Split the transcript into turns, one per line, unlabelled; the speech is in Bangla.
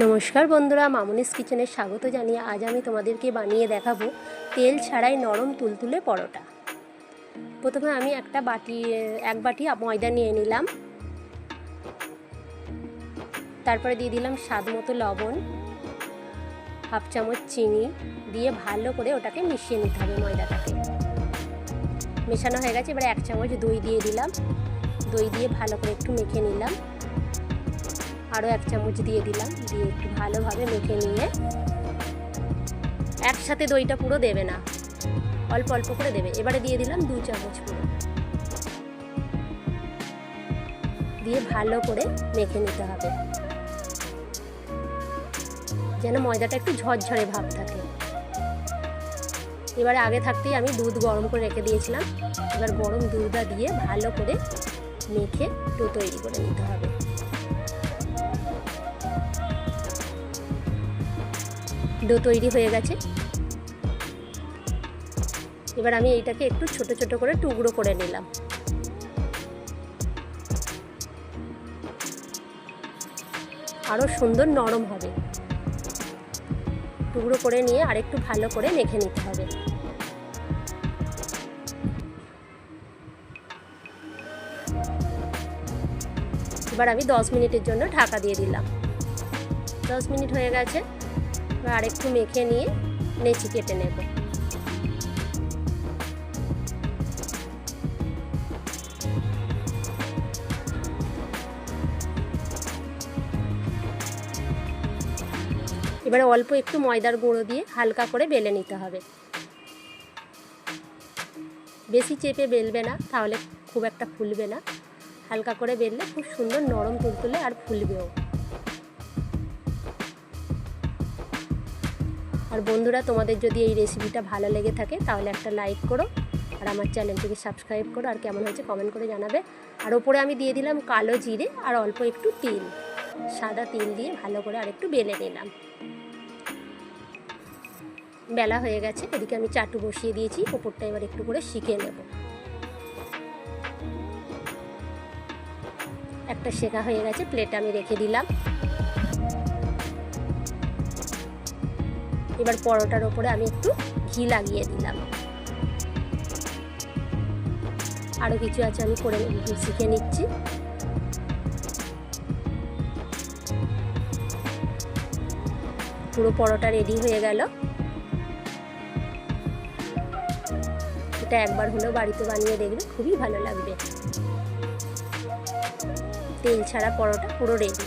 নমস্কার বন্ধুরা, মামুনিস কিচেনে স্বাগত জানিয়ে আজ আমি তোমাদেরকে বানিয়ে দেখাবো তেল ছাড়াই নরম তুলতুলে পরোটা। প্রথমে আমি একটা বাটি, এক বাটি ময়দা নিয়ে নিলাম। তারপরে দিয়ে দিলাম স্বাদ মতো লবণ, হাফ চামচ চিনি দিয়ে ভালো করে ওটাকে মিশিয়ে নিতে হবে ময়দাটাকে। মেশানো হয়ে গেছে, এবার এক চামচ দই দিয়ে দিলাম। দই দিয়ে ভালো করে একটু মেখে নিলাম। আরও এক চামচ দিয়ে দিলাম, দিয়ে একটু ভালোভাবে মেখে নিয়ে একসাথে দইটা পুরো দেবে না, অল্প অল্প করে দেবে। এবারে দিয়ে দিলাম দু চামচ পুরো। দিয়ে ভালো করে মেখে নিতে হবে। যেন ময়দাটা একটু ঝরঝরে ভাব থাকে। এবারে আগে থাকতেই আমি দুধ গরম করে রেখে দিয়েছিলাম। এবার গরম দুধটা দিয়ে ভালো করে মেখে ডো তৈরি করে নিতে হবে। ডো তৈরি হয়ে গেছে। এবার আমি এইটাকে একটু ছোট ছোট করে টুকরো করে নিলাম। আরও সুন্দর নরম হবে। টুকরো করে নিয়ে আরেকটু ভালো করে মেখে নিতে হবে। এবার আমি দশ মিনিটের জন্য ঢাকা দিয়ে দিলাম। দশ মিনিট হয়ে গেছে। এবার আরেকটু মেখে নিয়ে নেচি কেটে নেব। এবারে অল্প একটু ময়দার গুঁড়ো দিয়ে হালকা করে বেলে নিতে হবে। বেশি চেপে বেলবে না, তাহলে খুব একটা ফুলবে না। হালকা করে বেললে খুব সুন্দর নরম তুলতুলে আর ফুলবেও। আর বন্ধুরা, তোমাদের যদি এই রেসিপিটা ভালো লেগে থাকে, তাহলে একটা লাইক করো আর আমার চ্যানেলটিকে সাবস্ক্রাইব করো আর কেমন হয়েছে কমেন্ট করে জানাবে। আর ওপরে আমি দিয়ে দিলাম কালো জিরে আর অল্প একটু তিল। সাদা তিল দিয়ে ভালো করে আর একটু বেলে নিলাম। বেলা হয়ে গেছে, এদিকে আমি চাটু বসিয়ে দিয়েছি, ওপরটা এবার একটু করে শিখে নেব। একটা শেখা হয়ে গেছে প্লেট আমি রেখে দিলাম। এবার পরোটার ওপরে আমি একটু ঘি লাগিয়ে দিলাম। আরও কিছু আছে আমি করে শিখে নিচ্ছি। পুরো পরোটা রেডি হয়ে গেল। এটা একবার হলেও বাড়িতে বানিয়ে দেখবে, খুবই ভালো লাগবে। তেল ছাড়া পরোটা পুরো রেডি